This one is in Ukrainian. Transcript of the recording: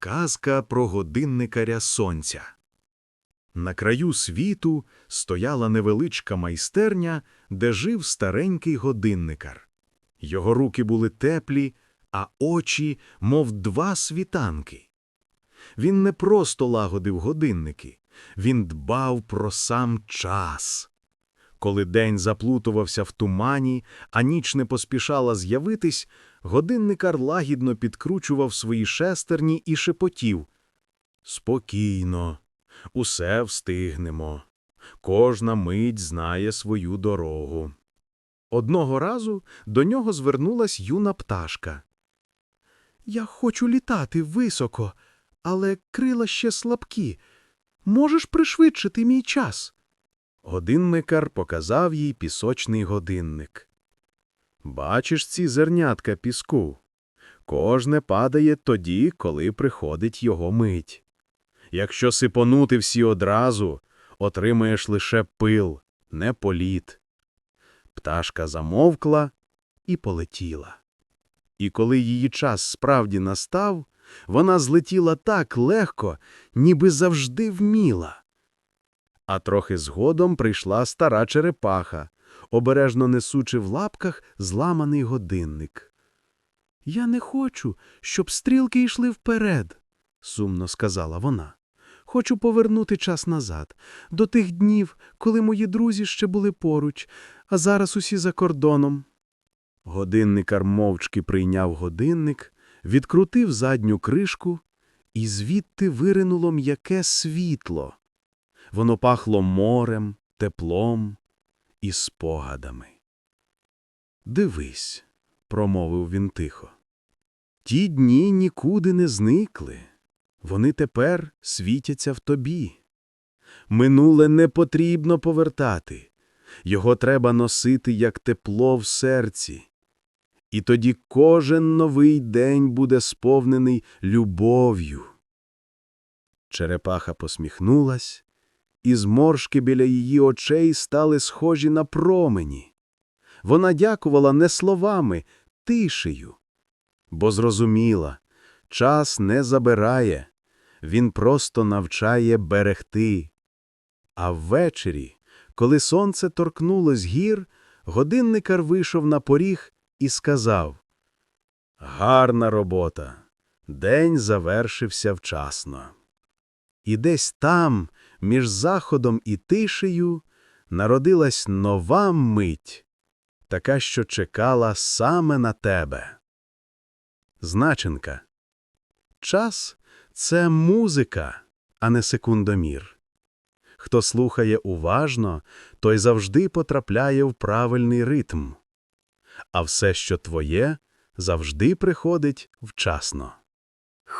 Казка про годинникаря сонця. На краю світу стояла невеличка майстерня, де жив старенький годинникар. Його руки були теплі, а очі, мов два світанки. Він не просто лагодив годинники, він дбав про сам час. Коли день заплутувався в тумані, а ніч не поспішала з'явитись, годинникар лагідно підкручував свої шестерні і шепотів. Спокійно, усе встигнемо. Кожна мить знає свою дорогу. Одного разу до нього звернулась юна пташка. Я хочу літати високо, але крила ще слабкі. Можеш пришвидшити мій час? Годинникар показав їй пісочний годинник. Бачиш ці зернятка піску? Кожне падає тоді, коли приходить його мить. Якщо сипонути всі одразу, отримаєш лише пил, не політ. Пташка замовкла і полетіла. І коли її час справді настав, вона злетіла так легко, ніби завжди вміла. А трохи згодом прийшла стара черепаха, обережно несучи в лапках зламаний годинник. Я не хочу, щоб стрілки йшли вперед, сумно сказала вона. Хочу повернути час назад, до тих днів, коли мої друзі ще були поруч, а зараз усі за кордоном. Годинникар мовчки прийняв годинник, відкрутив задню кришку, і звідти виринуло м'яке світло. Воно пахло морем, теплом і спогадами. Дивись, промовив він тихо. Ті дні нікуди не зникли. Вони тепер світяться в тобі. Минуле не потрібно повертати. Його треба носити як тепло в серці. І тоді кожен новий день буде сповнений любов'ю. Черепаха посміхнулась, і зморшки біля її очей стали схожі на промені. Вона дякувала не словами, тишею, бо зрозуміла, час не забирає, він просто навчає берегти. А ввечері, коли сонце торкнулось гір, годинникар вийшов на поріг і сказав Гарна робота. День завершився вчасно. І десь там, між заходом і тишею, народилась нова мить, така, що чекала саме на тебе. Значенка. Час – це музика, а не секундомір. Хто слухає уважно, той завжди потрапляє в правильний ритм. А все, що твоє, завжди приходить вчасно.